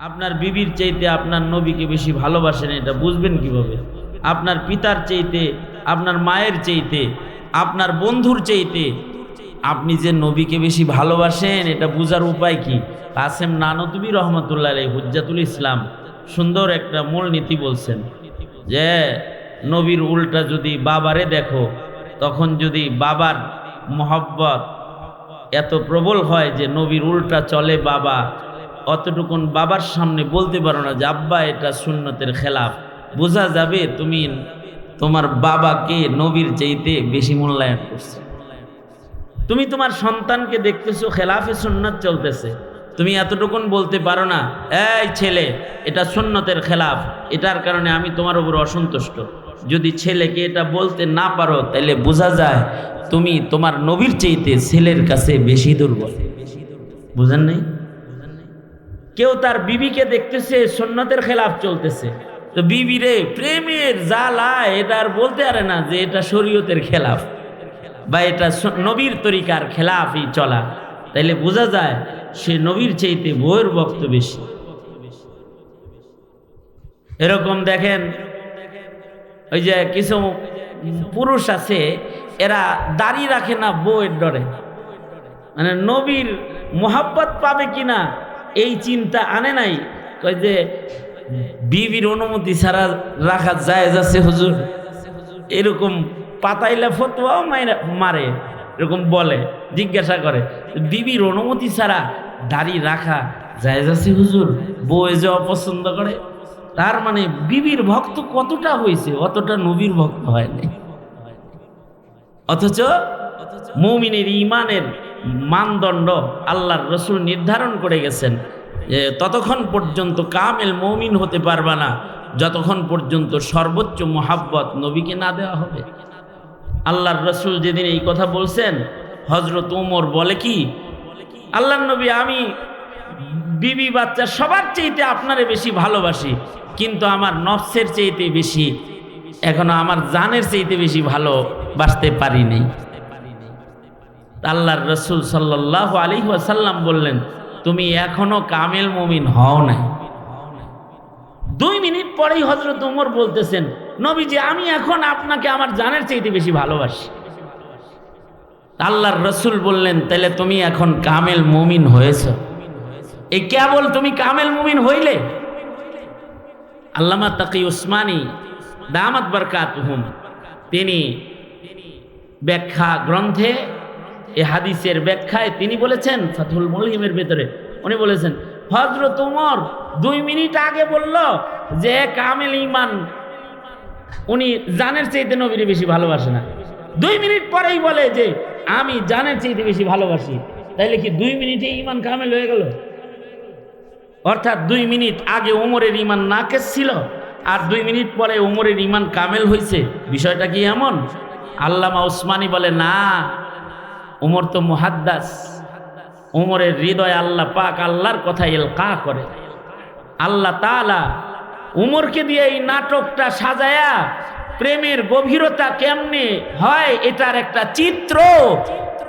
আপনার বিবির চাইতে আপনার নবীকে বেশি ভালোবাসেন, এটা বুঝবেন কীভাবে? আপনার পিতার চাইতে, আপনার মায়ের চাইতে, আপনার বন্ধুর চাইতে আপনি যে নবীকে বেশি ভালোবাসেন, এটা বুঝার উপায় কি? কাসেম নানতুবি রহমতুল্লাহ আলাই হুজ্জাতুল ইসলাম সুন্দর একটা মূলনীতি বলছেন যে, নবীর উল্টা যদি বাবারে দেখো, তখন যদি বাবার মহব্বত এত প্রবল হয় যে নবীর উল্টা চলে বাবা অতটুকুন বাবার সামনে বলতে পারো না যে, আব্বা, এটা সুন্নতের খেলাফ। বোঝা যাবে তুমি তোমার বাবাকে নবীর চাইতে বেশি মূল্যায়ন করছ। তুমি তোমার সন্তানকে দেখতেছো, খেলাফে সুন্নত চলতেছে। তুমি এতটুকুন বলতে পারো না, এই ছেলে, এটা সুন্নতের খেলাফ। এটার কারণে আমি তোমার উপর অসন্তুষ্ট। যদি ছেলেকে এটা বলতে না পারো তাহলে বোঝা যায় তুমি তোমার নবীর চাইতে ছেলের কাছে বেশি দুর্বল। বুঝেন নেই? কেউ তার বিবিকে দেখতেছে, সুন্নতের খেলাফ চলতেছে। তো বিবি রে, প্রেমের জ্বালা, এটা আর বলতে পারে না যে এটা শরীয়তের খেলাফ বা এটা নবীর তরিকার খেলাফই চলা। তাইলে বোঝা যায় সে নবীর চাইতে বইয়ের ভক্ত বেশি। এরকম দেখেন, ওই যে কিছু পুরুষ আছে, এরা দাড়ি রাখে না বউয়ের ডরে। মানে নবীর মোহাব্বত পাবে কিনা এই চিন্তা আনে নাই। কয় যে, বিবির অনুমতি ছাড়া রাখা যায় যাচ্ছে হুজুর। এরকম পাতাইলা ফতোয়াও মাইরা মারে, এরকম বলে, জিজ্ঞাসা করে। বিবির অনুমতি ছাড়া দাড়ি রাখা যায় যাচ্ছে হুজুর? বউ যে অপছন্দ করে। তার মানে বিবির ভক্ত কতটা হয়েছে অতটা নবীর ভক্ত হয়নি। অথচ মৌমিনের ইমানের মানদণ্ড আল্লাহর রসুল নির্ধারণ করে গেছেন। ততক্ষণ পর্যন্ত কামেল মৌমিন হতে পারবা না। যতক্ষণ পর্যন্ত সর্বোচ্চ মোহাব্বত নবীকে না দেওয়া হবে। আল্লাহর রসুল যেদিন এই কথা বলছেন হজরত উমর বলে কি, আল্লাহর নবী, আমি বিবি বাচ্চা সবার চাইতে আপনারে বেশি ভালোবাসি, কিন্তু আমার নফসের চাইতে বেশি, এখনও আমার জানের চাইতে বেশি ভালোবাসতে পারি নাই। আল্লাহর রসুল সাল্লাহ আলী ওয়াসাল্লাম বললেন, তুমি এখনও কামেল মুমিন হও নাই। দুই মিনিট পরেই হজরত উমর বলতেছেন, নবীজি, আমি এখন আপনাকে আমার জানের চাইতে বেশি ভালোবাসি। আল্লাহর রসুল বললেন তাহলে তুমি এখন কামেল মুমিন হয়েছ। এই কেবল তুমি কামেল মুমিন হইলে? আল্লামা তাকি উসমানী, দামাত বরকাত হুম তিনি ব্যাখ্যা গ্রন্থে এ হাদিসের ব্যাখ্যায় তিনি বলেছেন ফাতুল মলিমের ভেতরে, উনি বলেছেন হজরত উমর দুই মিনিট আগে বলল যে, কামেল ইমান উনি জানের চাইতে নবীরে বেশি ভালোবাসে না। দুই মিনিট পরেই বলে যে, আমি জানের চাইতে বেশি ভালোবাসি। তাইলে কি দুই মিনিটে ইমান কামেল হয়ে গেল? অর্থাৎ দুই মিনিট আগে উমরের ইমান নাকেস ছিল, আর দুই মিনিট পরে উমরের ইমান কামেল হয়েছে বিষয়টা কি এমন? আল্লামা উসমানী বলে, না উমর তো মুহাদ্দাস। উমরের হৃদয় আল্লাহ পাক আল্লাহর কথা এলকা করে। আল্লাহ তালা উমরকে দিয়ে এই নাটকটা সাজায়া প্রেমের গভীরতা কেমনে হয় এটার একটা চিত্র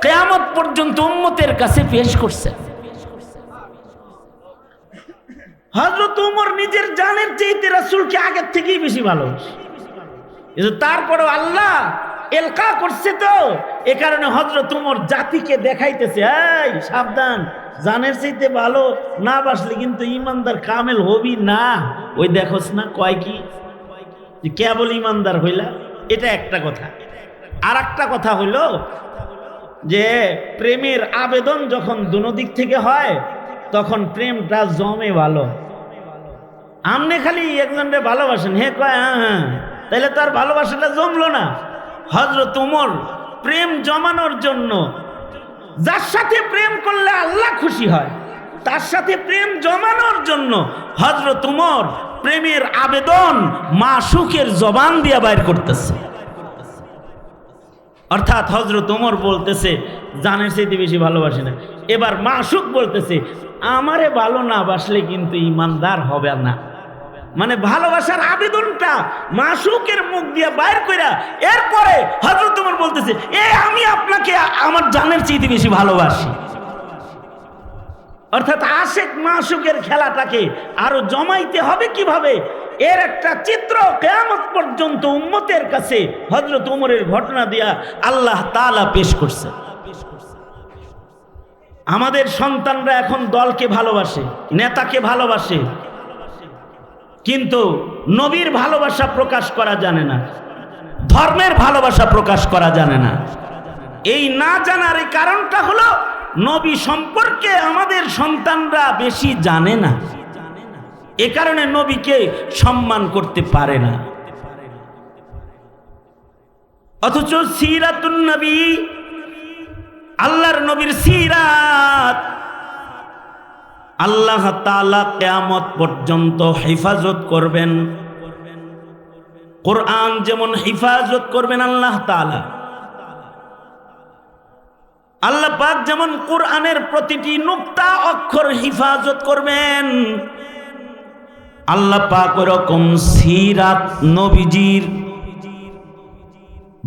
কেয়ামত পর্যন্ত উম্মতের কাছে পেশ করছে। হজরত উমর নিজের জানের চাইতে রাসুলকে আগের থেকেই বেশি কিন্তু তারপরেও আল্লাহ এলকা করছে তো। এ কারণে হজরত উমর জাতিকে দেখাইতেছে, এই, সাবধান। জানের চাইতে ভালো না বাসলে কিন্তু ইমানদার কামেল হবি না। ওই দেখোস না, কয় কি? কেবল ইমানদার হইলা, এটা একটা কথা। আর একটা কথা হইল যে, প্রেমের আবেদন যখন দুনো দিক থেকে হয়, তখন প্রেমটা জমে ভালো। আমনে খালি একজনকে ভালোবাসেন, হে কয় হ্যাঁ হ্যাঁ তাহলে তার ভালোবাসাটা জমলো না। হজরত উমর প্রেম জমানোর জন্য, যার সাথে প্রেম করলে আল্লাহ খুশি হয়, তার সাথে প্রেম জমানোর জন্য হজরত উমর প্রেমের আবেদন মা সুখের জবান দিয়া বাইর করতেছে। অর্থাৎ হজরত উমর বলতেছে, জানের চাইতে বেশি ভালোবাসে না। এবার মাসুক বলতেছে, আমারে ভালো না বাসলে কিন্তু ইমানদার হবে না। মানে ভালোবাসার আবেদনটা মাসুকের মুখ দিয়ে বাইর কইরা এরপরে হজরত উমর বলতেছে, এ, আমি আপনাকে আমার জানের চাইতে বেশি ভালোবাসি। অর্থাৎ আশেক মাসুকের খেলাটাকে আরও জমাইতে হবে কীভাবে? এর একটা চিত্র কেয়ামত পর্যন্ত উম্মতের কাছে হজরত উমরের ঘটনা দিয়া আল্লাহ তালা পেশ করছে। আমাদের সন্তানরা এখন দলকে ভালোবাসে, নেতাকে ভালোবাসে কিন্তু নবীর ভালোবাসা প্রকাশ করা জানে না, ধর্মের ভালোবাসা প্রকাশ করা জানে না। এই না জানার এই কারণটা হলো নবী সম্পর্কে আমাদের সন্তানরা বেশি জানে না। এ কারণে নবীকে সম্মান করতে পারে না। অথচ সিরাতুন নবী, আল্লাহর নবীর সিরাত আল্লাহ তাআলা কিয়ামত পর্যন্ত হেফাজত করবেন। কোরআন যেমন হেফাজত করবেন আল্লাহ তাআলা। আল্লাহ পাক যেমন কোরআনের প্রতিটি নুক্তা, অক্ষর হেফাজত করবেন। আল্লাহ পাক ওরকম সিরাত নবীজির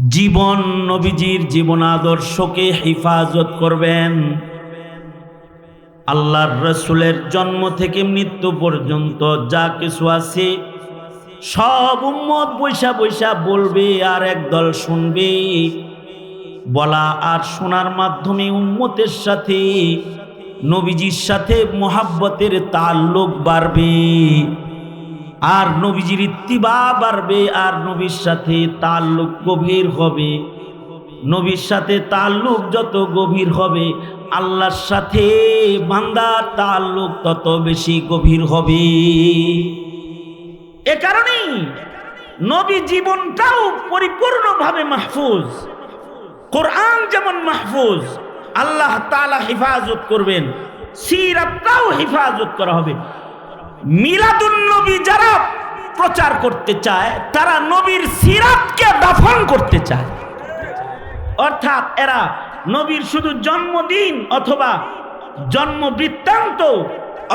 জীবন নবীজির জীবন আদর্শকে হেফাজত করবেন। আল্লাহর রসুলের জন্ম থেকে মৃত্যু পর্যন্ত যা কিছু আছে, সব উম্মত বৈশা বৈশা বলবে আর একদল শুনবে। বলা আর শোনার মাধ্যমে উম্মতের সাথে, নবীজির সাথে মোহাব্বতের তাল্লুক বাড়বে, আর নবীজির ইত্তিবা বাড়বে, আর নবীর সাথে তাল্লুক গভীর হবে। নবীর সাথে তাল্লুক যত গভীর হবে, আল্লাহর সাথে বান্দার তাল্লুক তত বেশি গভীর হবে। এ কারণেই নবী জীবনটাও পরিপূর্ণভাবে মাহফুজ। কোরআন যেমন মাহফুজ, আল্লাহ তাআলা হেফাজত করবেন, সিরাতটাও হেফাজত করা হবে। মিলাদুন নবী যারা প্রচার করতে চায়, তারা নবীর সিরাতকে দাফন করতে চায়। অর্থাৎ এরা নবীর শুধু জন্মদিন অথবা জন্ম বৃত্তান্ত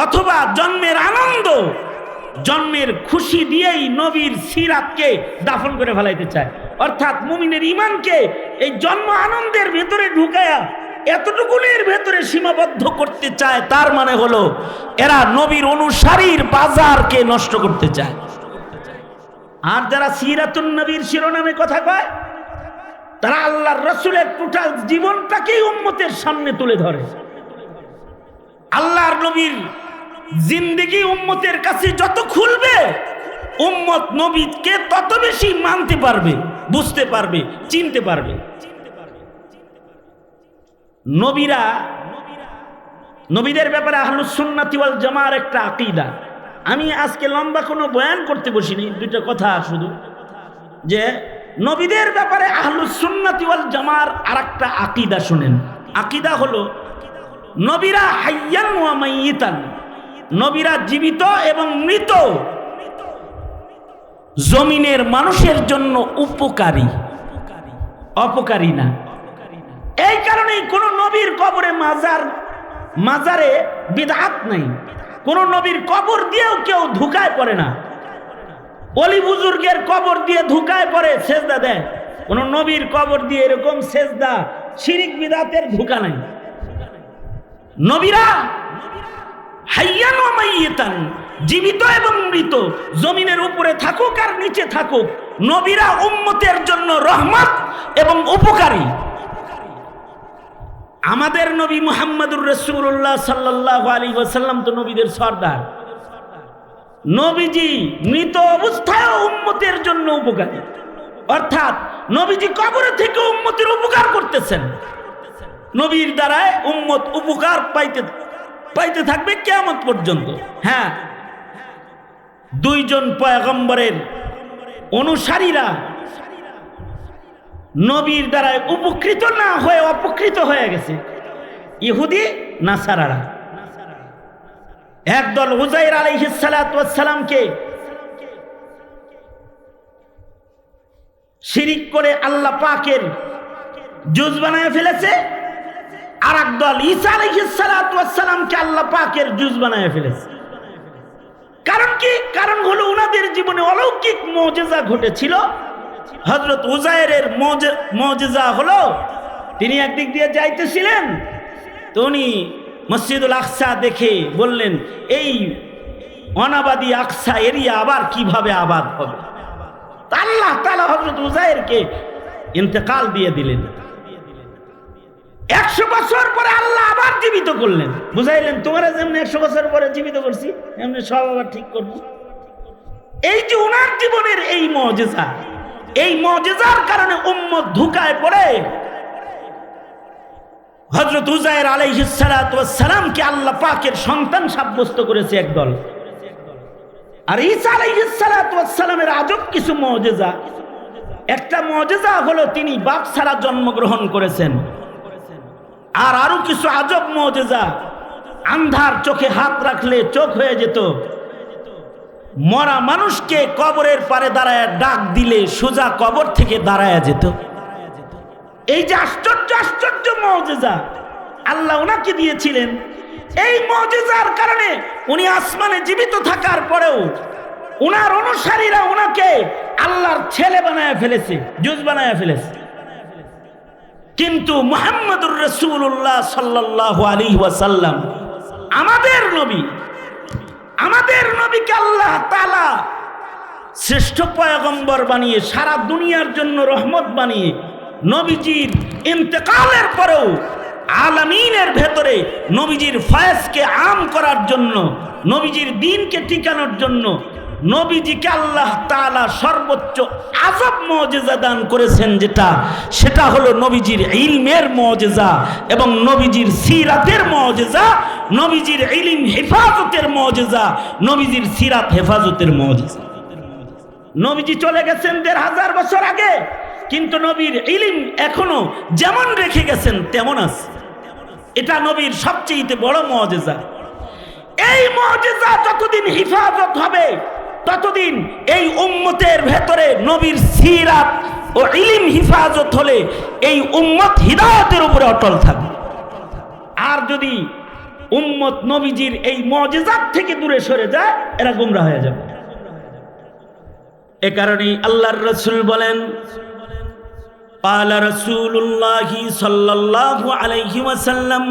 অথবা জন্মের আনন্দ, জন্মের খুশি দিয়েই নবীর সিরাতকে দাফন করে ফেলাইতে চায়। অর্থাৎ মুমিনের ইমানকে এই জন্ম আনন্দের ভেতরে ঢুকায়া এতটুকুনের ভেতরে সীমাবদ্ধ করতে চায়, তার মানে হলো এরা নবীর অনুসারীর বাজারকে নষ্ট করতে চায়। আর যারা সিরাতুন নবীর শিরোনামে কথা কয় তারা আল্লাহর রসুলের টোটাল জীবনটাকেই উম্মতের সামনে তুলে ধরে। আল্লাহর নবীর জিন্দিগি উম্মতের কাছে যত খুলবে, উম্মত নবীকে তত বেশি মানতে পারবে, বুঝতে পারবে, চিনতে পারবে। নবীরা, নবীদের ব্যাপারে আহলুস সুন্নাতি ওয়াল জামার একটা আকিদা। আমি আজকে লম্বা কোনো বয়ান করতে বসিনি, দুইটা কথা শুধু। যে নবীদের ব্যাপারে আহলুস সুন্নাতি ওয়াল জামার আরেকটা আকিদা শোনেন। আকিদা হলো, নবীরা হাইয়ান ওয়া মাইয়িতান, নবীরা জীবিত এবং মৃত। জমিনের মানুষের জন্য উপকারী। অপকারী না। এই কারণেই কোন নবীর কবরে মাজার, মাজারে বিধাত নাই। কোন নবীর কবর দিয়েও কেউ ধুকায় পড়ে না। অলি বুজুর্গের কবর দিয়ে ধুকায় পরে সেজদা দেয়। কোন নবীর কবর দিয়ে এরকম সেজদা, শিরিক বিদাতের ধুকা নাই। নবীরা জীবিত এবং মৃত, জমিনের উপরে থাকুক আর নিচে থাকুক, নবীরা উম্মতের জন্য রহমত এবং উপকারী। আমাদের নবী মুহাম্মদুর রসুল্লাহ সাল্লাহ আলী ওসাল্লাম তো নবীদের সর্দার। নবীজি মৃত অবস্থায় উম্মতের জন্য উপকারী। অর্থাৎ নবীজি কবরে থেকে উম্মতের উপকার করতেছেন। নবীর দ্বারায় উম্মত উপকার পাইতে পাইতে থাকবে কেমন পর্যন্ত। হ্যাঁ দুইজন পয়গম্বরের অনুসারীরা নবীর দ্বারায় উপকৃত না হয়ে অপকৃত হয়ে গেছে। ইহুদি, নাসারারা। একদল হুজাইর আলাইহিসালামকে শিরিক করে আল্লাহ পাকের জুজ বানায় ফেলেছে আর একদল ঈসা আলাইহিসালামকে আল্লাহ পাকের জুজ বানায় ফেলেছে। কারণ কি? কারণ হলো ওনাদের জীবনে অলৌকিক মজেজা ঘটেছিল। হজরত উজায়ের মজেজা হলো, তিনি একদিক দিয়ে যাইতেছিলেন, তো উনি মসজিদুল আকসা দেখে বললেন, এই অনাবাদী আকসা এরিয়া আবার কীভাবে আবাদ হবে? আল্লাহ তালা হজরত উজাইরকে ইন্তেকাল দিয়ে দিলেন। একশো বছর পরে আল্লাহ আবার জীবিত করলেন। বুঝাইলেন, তোমরা যেমন একশো বছর পরে জীবিত করছি এমনি সব আবার ঠিক করব। এই যে ওনার জীবনের এই মজেজা, এই মজেজার কারণে উম্মত ধুকায় পড়ে। হজরত উজায়ের আলাইহিসালামকে আল্লাহ পাকের সন্তান সাব্যস্ত করেছে একদল। আর ঈসা আলাইহিসালামের আজব কিছু মজেজা। একটা মজেজা হলো তিনি বাপ ছাড়া জন্মগ্রহণ করেছেন। আর আরও কিছু আজব মজেজা, আন্ধার চোখে হাত রাখলে চোখ হয়ে যেত। মরা মানুষকে কবরের পারে দাঁড়ায় ডাক দিলে সোজা কবর থেকে দাঁড়ায় যেত। এই যে আশ্চর্য আশ্চর্য মজেজা আল্লাহ ওনাকে দিয়েছিলেন। এই মজেজার কারণে উনি আসমানে জীবিত থাকার পরেও ওনার অনুসারীরা ওনাকে আল্লাহর ছেলে বানায় ফেলেছে, জুজ বানায় ফেলেছে। কিন্তু মোহাম্মদুর রসুল্লাহ সাল্লাহ আলী ওয়াসাল্লাম, আমাদের নবী, আমাদের নবীকে আল্লাহ তালা শ্রেষ্ঠ পয়গম্বর বানিয়ে সারা দুনিয়ার জন্য রহমত বানিয়ে নবীজির ইন্তেকালের পরেও আলামিনের ভেতরে নবীজির ফয়েজকে আম করার জন্য, নবীজির দিনকে টিকানোর জন্য নবীজিকে আল্লাহ তাআলা সর্বোচ্চ আজব মজেজা দান করেছেন যেটা, সেটা হলো নবীজির ইলমের মজেজা এবং নবীজির সিরাতের মজেজা, নবীজির ইলিম হেফাজতের মজেজা, নবীজির সিরাত হেফাজতের মজেজা। নবীজি চলে গেছেন দেড় হাজার বছর আগে। কিন্তু নবীর ইলিম এখনও যেমন রেখে গেছেন, তেমন আছে। এটা নবীর সবচেয়ে বড় মজেজা। এই মজেজা যতদিন হিফাজত হবে, ততদিন এই উম্মতের ভেতরে নবীর সিরাত ও ইলিম হিফাজত হলে এই উম্মত হিদায়তের উপরে অটল থাকবে। আর যদি উম্মত নবীজির এই মজেজার থেকে দূরে সরে যায়, এরা গুমরা হয়ে যাবে। এ কারণেই আল্লাহর রসুল বলেন قال رسول الله صلى الله عليه وسلم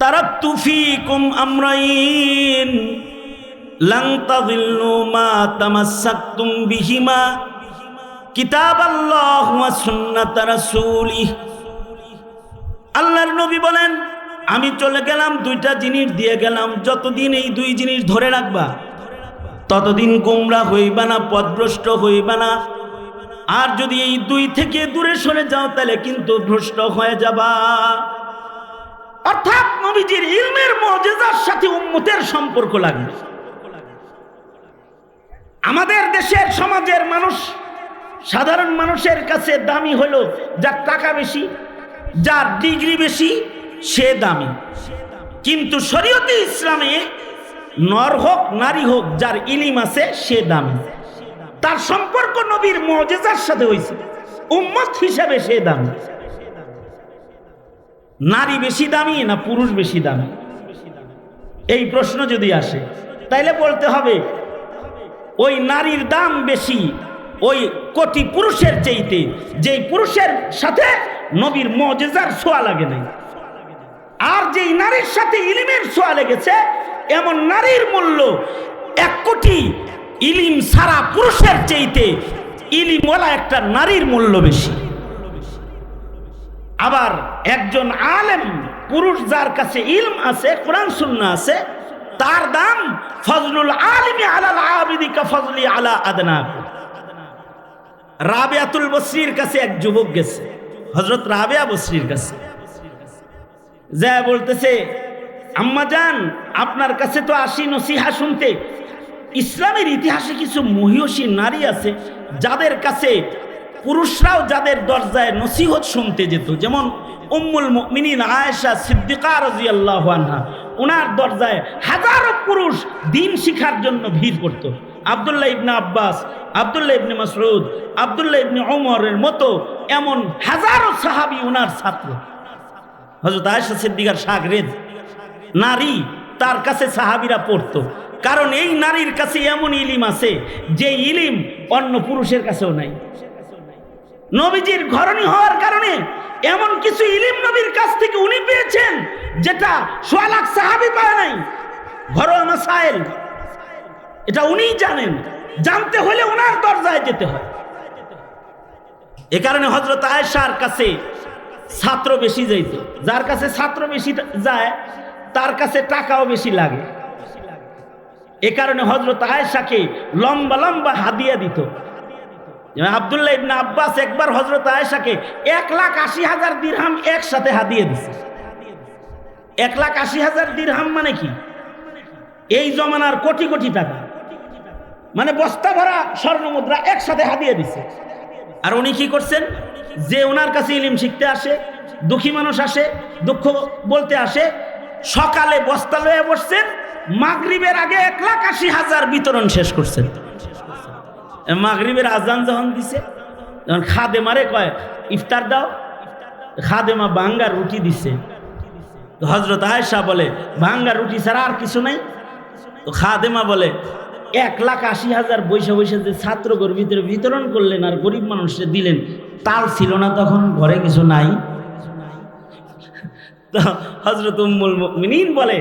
تركت فيكم أمرين لن تضلوا ما تمسكتم بهما কিতাব আল্লাহ সুন্নাত রাসূলিহ আল্লাহর নবী বলেন আমি চলে গেলাম দুইটা জিনিস দিয়ে গেলাম যতদিন এই দুই জিনিস ধরে রাখবা ততদিন গোমরা হইবা না পদভ্রষ্ট হইবা না আর যদি এই দুই থেকে দূরে সরে যাও, তাহলে কিন্তু ভ্রষ্ট হয়ে যাবা। অর্থাৎ নবীজির ইলমের মজেজার সাথে উম্মতের সম্পর্ক লাগে। আমাদের দেশের সমাজের মানুষ, সাধারণ মানুষের কাছে দামি হলো যার টাকা বেশি, যার ডিগ্রি বেশি, সে দামি। কিন্তু শরীয়তে ইসলামে নর হোক, নারী হোক, যার ইলিম আছে, সে দামি। তার সম্পর্ক নবীর মজেজার সাথে হয়েছে। উম্মত হিসাবে সে দামি। নারী বেশি দামি না পুরুষ বেশি দামি? এই প্রশ্ন যদি আসে, তাইলে বলতে হবে, ওই নারীর দাম বেশি, ওই কোটি পুরুষের চাইতে, যেই পুরুষের সাথে নবীর মজেজার ছোঁয়া লাগে নাই। আর যেই নারীর সাথে ইলিমের ছোঁয়া লেগেছে, এমন নারীর মূল্য এক কোটি ইলিম সারা পুরুষের চাইতে ইলিমওয়ালা একটা নারীর মূল্য বেশি। আবার একজন আলেম, পুরুষ যার কাছে ইলম আছে, কোরআন সুন্না আছে, তার দাম ফজলুল আলিমি আলাল আবিদিকা ফজলি আলা আদনা। রাবেয়াতুল বসরির কাছে এক যুবক গেছে হজরত রাবেয়া বসরির কাছে। যা বলতেছে, আম্মা যান আপনার কাছে তো আসি নসিহা শুনতে। ইসলামের ইতিহাসে কিছু মহিষী নারী আছে, যাদের কাছে পুরুষরাও যাদের দরজায় নসিহত শুনতে যেত। যেমন উম্মুল মিনিন আয়েশা সিদ্দিকা রাজিয়াল্লাহ আনহা। ওনার দরজায় হাজারো পুরুষ দিন শিখার জন্য ভিড় করত। আবদুল্লাহ ইবনে আব্বাস, আবদুল্লাহ ইবনে মাসরুদ আবদুল্লাহ ইবনে ওমরের মতো এমন হাজারো সাহাবি ওনার ছাত্র। হজরত আয়েশা সিদ্দিকার সাগরেদ নারী তার কাছে সাহাবিরা পড়তো। কারণ এই নারীর কাছে এমন ইলিম আছে, যে ইলিম অন্য পুরুষের কাছেও নাই। নবীজির ঘরণী হওয়ার কারণে এমন কিছু ইলিম নবীর কাছ থেকে উনি পেয়েছেন, যেটা সোয়া লাখ সাহাবি পায় নাই। ঘরোয়া মাসাইল। এটা উনিই জানেন। জানতে হলে ওনার দরজায় যেতে হয়। এ কারণে হজরত আয়েশার কাছে ছাত্র বেশি যাইত। যার কাছে ছাত্র বেশি যায়, তার কাছে টাকাও বেশি লাগে। এ কারণে হজরত আয়েশাকে লম্বা লম্বা হাদিয়া দিত। আবদুল্লাহ ইবনা আব্বাস একবার হজরত আয়েশাকে এক লাখ আশি হাজার দিরহাম একসাথে হাদিয়ে দিছে। এক লাখ আশি হাজার দিরহাম মানে কি? এই জমানার কোটি কোটি টাকা। মানে বস্তা ভরা স্বর্ণ মুদ্রা একসাথে হাদিয়ে দিছে। আর উনি কি করছেন? যে ওনার কাছে ইলিম শিখতে আসে, দুঃখী মানুষ আসে, দুঃখ বলতে আসে, সকালে বস্তা লয়ে বসছেন মাগরিবের আগে এক লাখ আশি হাজার বিতরণ শেষ করছেন। মাগরিবের আজান যখন দিছে, যখন খাদে মারে কয়, ইফতার দাও। খাদেমা বাঙ্গা রুটি দিছে। হজরত আয়েশা বলে, ভাঙ্গা রুটি ছাড়া আর কিছু নাই? তো খাদেমা বলে, এক লাখ আশি হাজার বৈশা বৈশা যে ছাত্রগর ভিতরে বিতরণ করলেন আর গরিব মানুষকে দিলেন, তাল ছিল না তখন ঘরে কিছু নাই? তো হজরত উম্মুল মিনীন বলে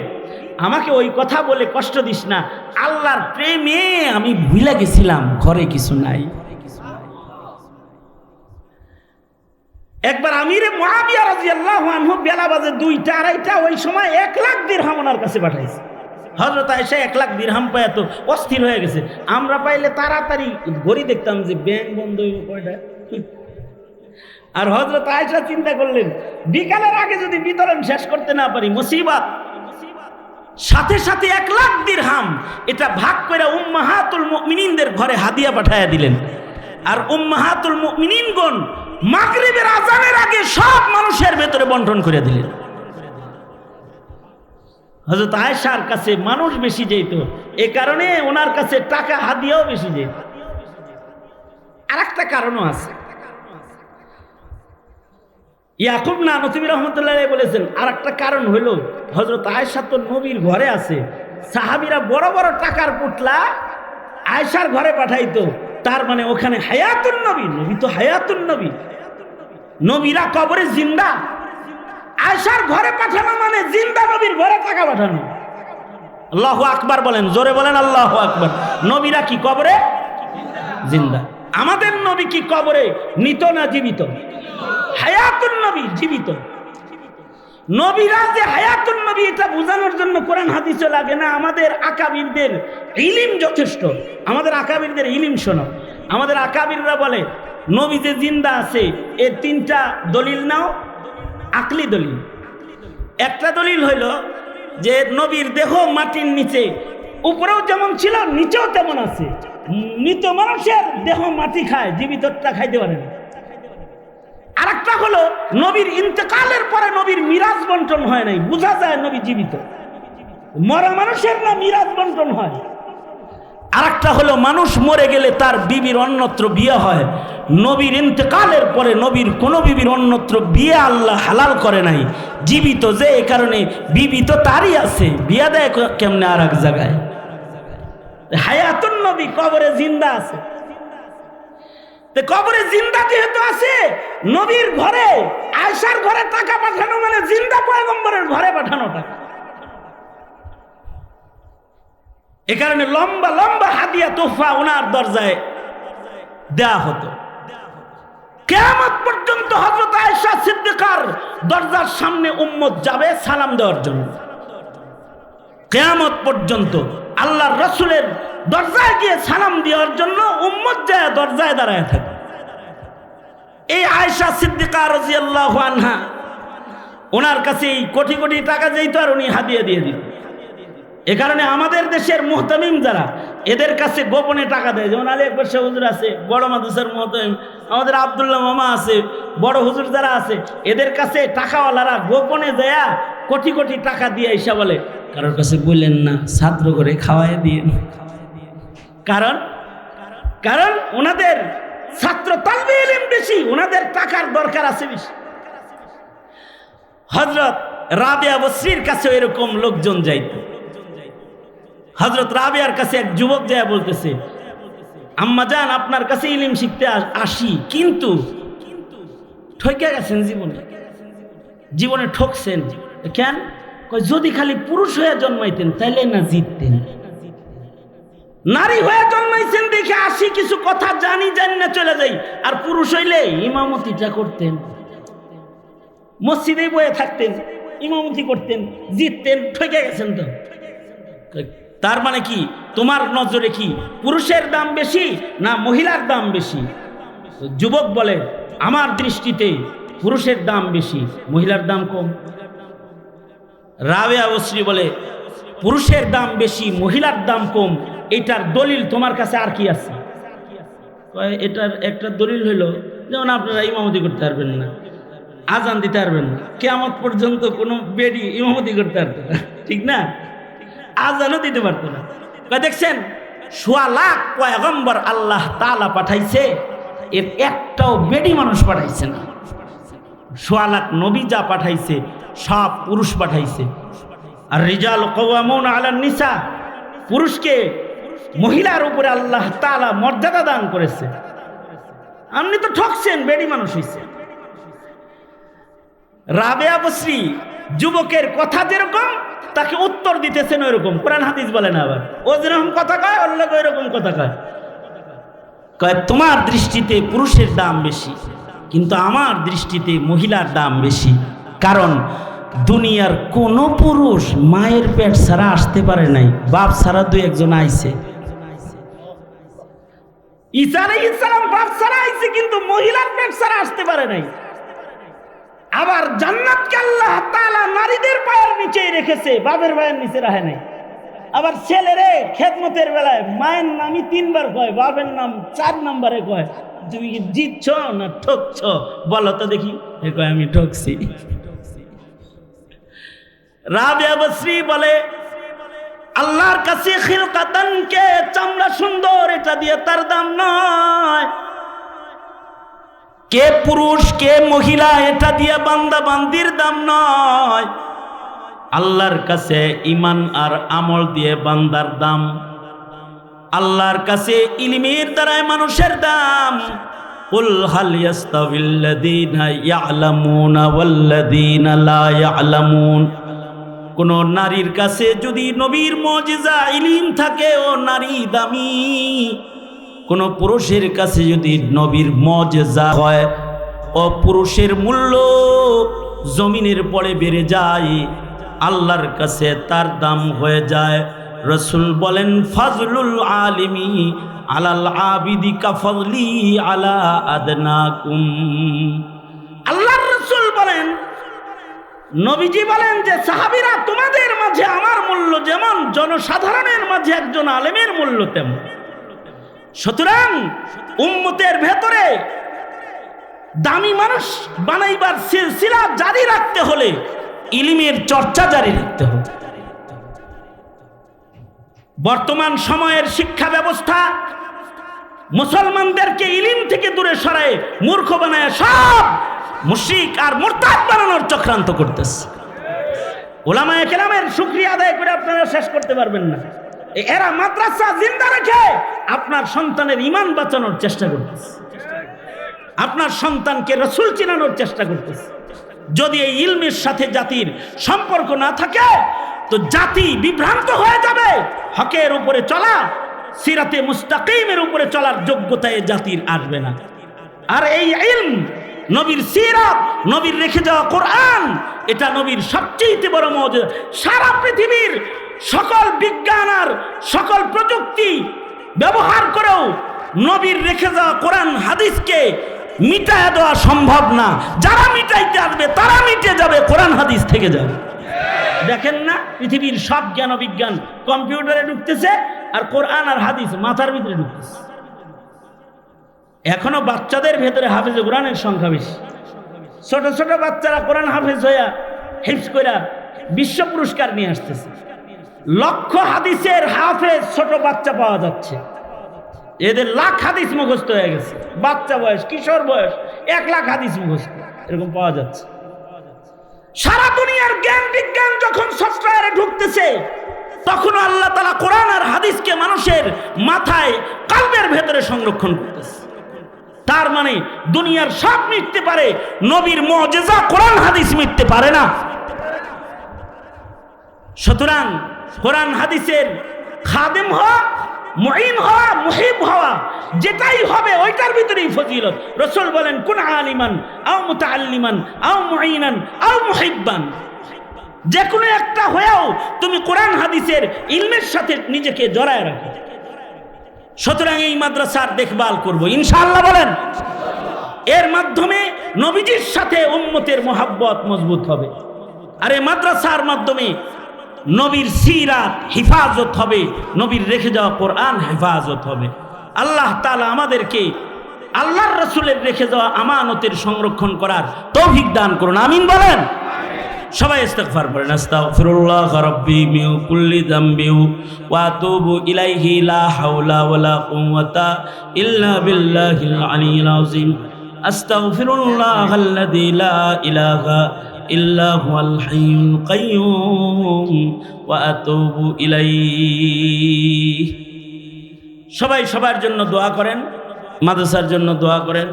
আমাকে ওই কথা বলে কষ্ট দিস না। আল্লাহর প্রেমে আমি ভুলে গেছিলাম, ঘরে কিছু নাই। একবার আমিরে মহাবিয়া রাজিয়াল্লাহু আনহু বেলা বাজে দুইটা, আড়াইটা, ওই সময় এক লাখ দিরহাম ওনার কাছে পাঠাইছে। হজরত আয়সা এক লাখ দিরহাম পায় তো অস্থির হয়ে গেছে। আমরা পাইলে তাড়াতাড়ি ঘড়ি দেখতাম যে ব্যাংক বন্ধ হইব কয়টা? আর হজরত আয়সা চিন্তা করলেন, বিকালের আগে যদি বিতরণ শেষ করতে না পারি, মুসিবাত। সাথে সাথে এক লাখ দিরহাম। এটা ভাগ করে উম্মাহাতুল মুমিনিনদের ঘরে হাদিয়া পাঠায়া দিলেন। আর উম্মাহাতুল মুমিনিনগণ মাগরিবের আজানের আগে সব মানুষের ভেতরে বন্টন করে দিলেন। হজরত আয়েশার কাছে মানুষ বেশি যেত। এ কারণে ওনার কাছে টাকা হাদিয়াও বেশি যেত। আর একটা কারণও আছে। ইয়াকুব না নসিবি রহমতুল্লাহ বলেছেন আর একটা কারণ হইল হজরত আয়েশা তো নবীর ঘরে আছে। সাহাবিরা বড় বড় টাকার পুতলা আয়েশার ঘরে পাঠাইতো। তার মানে ওখানে হায়াতুন নবী নবী তো হায়াতুন নবী। নবীরা কবরে জিন্দা। আয়সার ঘরে পাঠানো মানে জিন্দা নবীর ঘরে টাকা পাঠানো। আল্লাহ আকবার বলেন, জোরে বলেন আল্লাহ আকবার। নবীরা কি কবরে? জিন্দা। আমাদের নবী কি কবরে? নিত না জীবিত? হায়াতুন নবী, জীবিত। নবীরা যে হায়াতুন নবী, এটা বোঝানোর জন্য কোরআন হাদিসও লাগে না। আমাদের আকাবিরদের ইলিম যথেষ্ট। আমাদের আকাবিরদের ইলিম শোনো। আমাদের আকাবিররা বলে, নবী যে জিন্দা আছে এ তিনটা দলিল নাও। আকলি দলিল। একটা দলিল হইল যে নবীর দেহ মাটির নিচে, উপরেও যেমন ছিল, নিচেও তেমন আছে। মৃত মানুষের দেহ মাটি খায় জীবিতটা খাইতে পারে না। আরেকটা হলো, নবীর ইন্তেকালের পরে নবীর মিরাজ বন্টন হয় নাই, বোঝা যায় নবী জীবিত। মরা মানুষের না মিরাজ বন্টন হয়? আরেকটা হলো, মানুষ মরে গেলে তার বিবির অন্যত্র বিয়ে হয়। নবীর ইন্তেকালের পরে নবীর কোনো বিবির অন্যত্র বিয়ে আল্লাহ হালাল করে নাই। জীবিত যে এ কারণে, বিবি তো তারই আছে, বিয়া দেয় কেমনে আর এক জায়গায়? হায়াতুন নবী, কবরে জিন্দা আছে। কবরে জিন্দা যেহেতু আছে, নবীর ঘরে আয়সার ঘরে টাকা পাঠানো মানে জিন্দা পয়গম্বরের ঘরে পাঠানো টাকা এ কারণে লম্বা লম্বা হাদিয়া তোফা ওনার দরজায় দেয়া হতো। কেয়ামত পর্যন্ত হজরত আয়েশা সিদ্দিকার দরজার সামনে উম্মত যাবে সালাম দেওয়ার জন্য। কেয়ামত পর্যন্ত আল্লাহর রসুলের দরজায় গিয়ে সালাম দেওয়ার জন্য উম্মত যায় দরজায় দাঁড়ায় থাকে। এই আয়সা সিদ্দিকা রাজিয়াল্লাহু আনহা, ওনার কাছে এই কোটি কোটি টাকা যেত আর উনি হাতিয়ে দিয়ে দিত এ কারণে আমাদের দেশের মোহতামিম যারা এদের কাছে গোপনে টাকা দেয়। যেমন আলী একবার শাহ হুজুর আছে, বড় মাদুসার মোহতামিম আমাদের আবদুল্লাহ মামা আছে, বড় হুজুর যারা আছে, এদের কাছে টাকাওয়ালারা গোপনে দেয়া কোটি কোটি টাকা দিয়ে এসে বলে, কারোর কাছে বললেন না, ছাত্র করে খাওয়াই দিয়ে কারণ কারণ ওনাদের ছাত্র তালবে এলিম বেশি, ওনাদের টাকার দরকার আছে বেশি। হজরত রাবেয়া বসরির কাছে এরকম লোকজন যাইত। হজরত রাবেয়ার কাছে এক যুবক যায় বলতেছে, আম্মা যান, আপনার কাছে ইলিম শিখতে আসি কিন্তু ঠকে গেছেন জীবনে। জীবনে ঠকছেন। কেন? যদি খালি পুরুষ হয়ে জন্মাইতেন, তাইলে না জিততেন। নারী হয়ে জন্মাইছেন দেখে আসি, কিছু কথা জানি জানি না চলে যাই। আর পুরুষ হইলে ইমামতিটা করতেন। মসজিদে বয়ে থাকতেন, ইমামতি করতেন, জিততেন ঠকে গেছেন তো। তার মানে কি? তোমার নজরে কি পুরুষের দাম বেশি না মহিলার দাম বেশি? যুবক বলে, আমার দৃষ্টিতে পুরুষের দাম বেশি, মহিলার দাম কম। রাবে অবশ্রী বলে, পুরুষের দাম বেশি, মহিলার দাম কম, এটার দলিল তোমার কাছে আর কি আছে? এটার একটা দলিল হইল, যেমন আপনারা ইমামতি করতে পারবেন না, আজান দিতে পারবেন না কেমন পর্যন্ত কোনো বেডি ইমামতি করতে পারতো না, ঠিক না? আজানও দিতে পারতো না। দেখছেন? সোয়া লাখ পয়গম্বর আল্লাহ তালা পাঠাইছে, এর একটাও বেডি মানুষ পাঠাইছে না। সোয়া লাখ নবী যা পাঠাইছে, সব পুরুষ পাঠাইছে। আর রিজাল কওয়ামুন আলান নিসা, পুরুষকে মহিলার উপরে আল্লাহ তালা মর্যাদা দান করেছে। আপনি তো ঠকছেন, বেডি মানুষ হইছে। রাবেয়া বশ্রী যুবকের কথা যেরকম তাকে উত্তর দিতেছেন ওইরকম, কোরআন হাদিস বলে না আবার। ও যেরকম কথা কয়, ওর লোক ওইরকম কথা কয়। কয়, তোমার দৃষ্টিতে পুরুষের দাম বেশি, কিন্তু আমার দৃষ্টিতে মহিলার দাম বেশি। কারণ দুনিয়ার কোনো পুরুষ মায়ের পেট ছাড়া আসতে পারে নাই, বাপ ছাড়া দুই একজন আইছে। ঈসা আলাইহিস সালাম বাপ ছাড়া আইছে, কিন্তু মহিলার পেট ছাড়া আসতে পারে নাই। আবার জান্নাতকে আল্লাহ তালা নারীদের পায়ের নিচেই রেখেছে, বাপের পায়ের নিচে রাখে নাই। আবার ছেলেরে খেদমতের বেলায় মায়ের নামই তিনবার কয়, বাপের নাম চার নম্বরে কয়। তুমি কি জিতছ না ঠকছ? বলো তো দেখি। এ কয়, আমি ঠকছি। রাবিয়া বশ্রী বলে, আল্লাহর কাছে খিলকাতানকে চামড়া সুন্দর, এটা দিয়ে তার দাম নয়। কে পুরুষ, কে মহিলা, এটা দিয়ে বান্দা বান্দির দাম নয়। আল্লাহর কাছে ইমান আর আমল দিয়ে বান্দার দাম। আল্লাহর কাছে ইলিমের দ্বারায় মানুষের দাম। উল হাল ইয়াস্তাবিল্লাযীনা ইয়ালামুনা ওয়াল্লাযীনা লা ইয়ালামুন। কোন নারীর কাছে যদি নবীর মজিজা ইলিম থাকে, ও নারী দামি। কোন পুরুষের কাছে যদি নবীর মজেজা হয় ও পুরুষের মূল্য জমিনের পরে বেড়ে যায়, আল্লাহর কাছে তার দাম হয়ে যায়। রসুল বলেন, ফাজলুল আলিমি আলাল আবিদি কাফলি আলা আদনাকুম। আল্লাহর রসুল বলেন, নবীজি বলেন যে, সাহাবিরা তোমাদের মাঝে আমার মূল্য যেমন, জনসাধারণের মাঝে একজন আলেমের মূল্য তেমন। সুতরাং উম্মতের ভেতরে দামি মানুষ বানাইবার সিলসিলা জারি রাখতে হলে ইলিমের চর্চা জারি রাখতে হবে। বর্তমান সময়ের শিক্ষা ব্যবস্থা মুসলমানদেরকে ইলিম থেকে দূরে সরায় মূর্খ বানায় সব মুশিক আর মোরতাদ বানানোর চক্রান্ত করতেছে। ওলামায়ে কেরামের শুকরিয়া আদায় করে আপনারা শেষ করতে পারবেন না। এরা মাদ্রাসা জিন্দা রেখে আপনার সন্তানের ইমান বাঁচানোর চেষ্টা করতেছে। আপনার সন্তানকে রসুল চিনানোর চেষ্টা করতেছে। যদি এই ইলমের সাথে জাতির সম্পর্ক না থাকে, তো জাতি বিভ্রান্ত হয়ে যাবে। হকের উপরে চলা, সিরাতে মুস্তাকিমের উপরে চলার যোগ্যতা এ জাতির আসবে না। আর এই ইলম, নবীর সিরাত, নবীর রেখে যাওয়া কোরআন, এটা নবীর সবচেয়ে বড় মজা। সারা পৃথিবীর সকল বিজ্ঞান আর সকল প্রযুক্তি ব্যবহার করেও নবীর রেখে যাওয়া কোরআন হাদিসকে মিটায় দেওয়া সম্ভব না। যারা মিটাইতে আসবে, তারা মিটে যাবে, কোরআন হাদিস থেকে যাবে। দেখেন না, পৃথিবীর সব জ্ঞান বিজ্ঞান কম্পিউটারে ঢুকতেছে আর কোরআন আর হাদিস মাথার ভিতরে ঢুকতেছে। এখনও বাচ্চাদের ভেতরে হাফেজে কোরআনের সংখ্যা বেশি। ছোট ছোট বাচ্চারা কোরআন হাফেজ হইয়া হিফস কইরা বিশ্ব পুরস্কার নিয়ে আসতেছে। লক্ষ হাদিসের হাফেজ ছোট বাচ্চা পাওয়া যাচ্ছে। এদের লাখ হাদিস মুখস্থ হয়ে গেছে। বাচ্চা বয়স, কিশোর বয়স, এক লাখ হাদিস মুখস্থ। এরকম পাওয়া যাচ্ছে। সারা দুনিয়ার জ্ঞান বিজ্ঞান যখন সফটওয়্যারে ঢুকতেছে, তখন আল্লাহ তালা কোরআন আর হাদিসকে মানুষের মাথায়, কালবের ভেতরে সংরক্ষণ করতেছে। তার মানে দুনিয়ার সব মিটতে পারে, নবীর মজেজা কোরআন হাদিস মিটতে পারে না। সুতরাং কোরআন হাদিসের খাদেম হওয়া মহিন হওয়া, মুহিব হওয়া, যেটাই হবে ওইটার ভিতরেই ফজিলত। রসুল বলেন, কোন আলিমান, আও মুতাআল্লিমান, আও মুঈনান, আও মুহিব্বান। যে কোনো একটা হয়েও তুমি কোরআন হাদিসের ইলমের সাথে নিজেকে জড়ায় রাখো। সুতরাং এই মাদ্রাসার দেখভাল করব। ইনশাআল্লাহ বলেন, এর মাধ্যমে নবীজির সাথে উম্মতের মোহাব্বত মজবুত হবে। আর এই মাদ্রাসার মাধ্যমে নবীর সিরাত হেফাজত হবে, নবীর রেখে যাওয়া কোরআন হেফাজত হবে। আল্লাহ তালা আমাদেরকে আল্লাহর রসুলের রেখে যাওয়া আমানতের সংরক্ষণ করার তৌফিক দান করুন। আমিন বলেন। সবাই ইস্তেগফার করেন আস্তাগফিরুল্লাহ রাব্বি মিন কুল্লি যামবি ওয়া আতুবু ইলাইহি লা হাওলা ওয়ালা কুওয়াতা ইল্লা বিল্লাহিল আলিয়্যিল আযীম। আস্তাগফিরুল্লাহ আল্লাযী লা ইলাহা হুয়াল হাইয়ুল কাইয়্যুম ওয়া আতুবু ইলাইহি। সবাই সবার জন্য দোয়া করেন, মাদ্রাসার জন্য দোয়া করেন।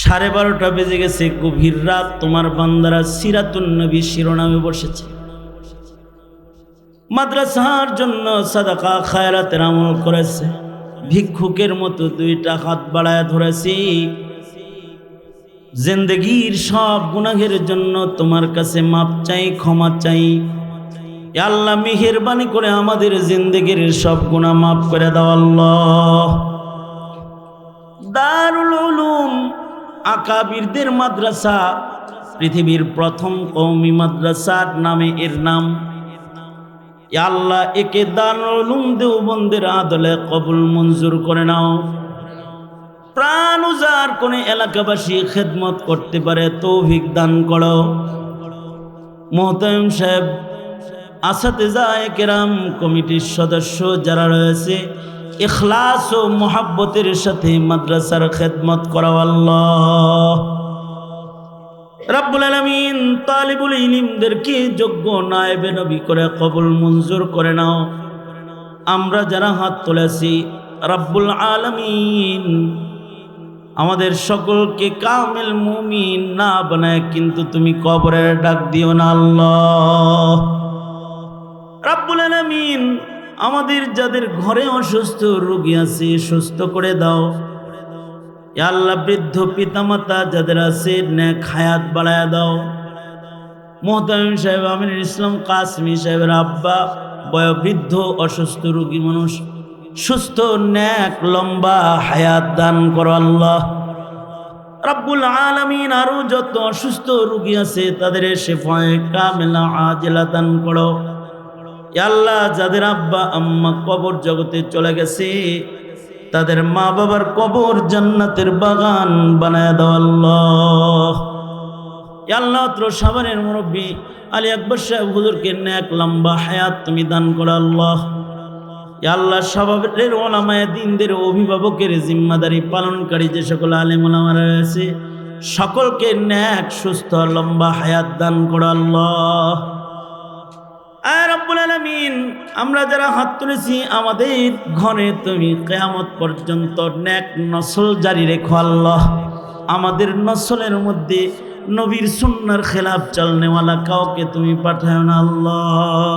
সাড়ে বারোটা বেজে গেছে, গভীর রাত। তোমার বান্দারা সিরাতুন নবী শিরোনামে বসেছে। মাদ্রাসার জন্য সাদাকা খায়রাতের আমল করেছে। ভিক্ষুকের মতো দুইটা হাত বাড়ায় ধরেছি। জিন্দগির সব গুনাহের জন্য তোমার কাছে মাপ চাই, ক্ষমা চাই। আল্লাহ মেহেরবানি করে আমাদের জিন্দগির সব গুণা মাফ করে দাও আল্লাহ। দারুল উলুম আকাবিরদের মাদ্রাসা পৃথিবীর প্রথম কৌমি মাদ্রাসার নামে এর নাম। আল্লাহ একে দারুল উলুম দেওবন্দের আদলে কবুল মঞ্জুর করে নাও। প্রাণ উজার কোন এলাকাবাসী খেদমত করতে পারে, তৌফিক দান করো। মোহতায়ম সাহেব আসাতে যায় কেরাম কমিটির সদস্য যারা রয়েছে এখলাস ও মোহাব্বতের সাথে মাদ্রাসার খেদমত করা রাব্বুল তালিবুল ইলিমদেরকে যোগ্য নায়েবে নবী করে কবুল মঞ্জুর করে নাও। আমরা যারা হাত তুলেছি, রাব্বুল আলামিন আমাদের সকলকে কামেল মুমিন না বানায়, কিন্তু তুমি কবরের ডাক দিও না আল্লাহ। রাব্বুল আলামিন, আমাদের যাদের ঘরে অসুস্থ রোগী আছে, সুস্থ করে দাও। আল্লাহ, বৃদ্ধ পিতামাতা যাদের আছে ন্যাক হায়াত বাড়ায় দাও। মোহতামিম সাহেব আমিনুল ইসলাম কাসমি সাহেবের আব্বা, বয়োবৃদ্ধ অসুস্থ রোগী মানুষ সুস্থ ন্যাক লম্বা হায়াত দান করো আল্লাহ। রাব্বুল আলামিন আরও যত অসুস্থ রুগী আছে, তাদের শেফায়ে কামেলা আজেলা দান করো। আল্লাহ, যাদের আব্বা, আম্মা কবর জগতে চলে গেছে, তাদের মা বাবার কবর জান্নাতের বাগান বানায় দাও আল্লাহ। আল্লাহ তোর সাবানের মুরব্বী আলী আকবর সাহেব, হুজুরকে ন্যাক লম্বা হায়াত তুমি দান করো আল্লাহ। আল্লাহ সবাবের ওলামায় দিনদের অভিভাবকের জিম্মাদারি পালনকারী যে সকল আলেম ওলামারা রয়েছে, সকলকে ন্যাক, সুস্থ, লম্বা হায়াত দান করো আল্লাহ। আমরা যারা হাত তুলেছি, আমাদের ঘরে তুমি কেয়ামত পর্যন্ত ন্যাক নসল জারি রেখো আল্লাহ। আমাদের নসলের মধ্যে নবীর সুন্নার খেলাফ চলনেওয়ালা কাউকে তুমি পাঠাও না আল্লাহ।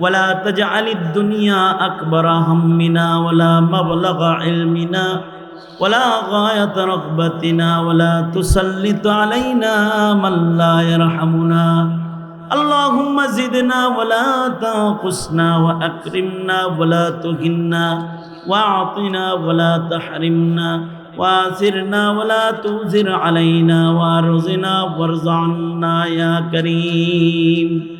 ولا تجعل الدنيا أكبر همنا ولا مبلغ علمنا ولا غاية رغبتنا ولا تسلط علينا من لا يرحمنا. اللهم زدنا ولا تنقصنا وأكرمنا ولا تهنا وأعطنا ولا تحرمنا وآثرنا ولا تؤثر علينا وأرزنا وارض عنا يا كريم.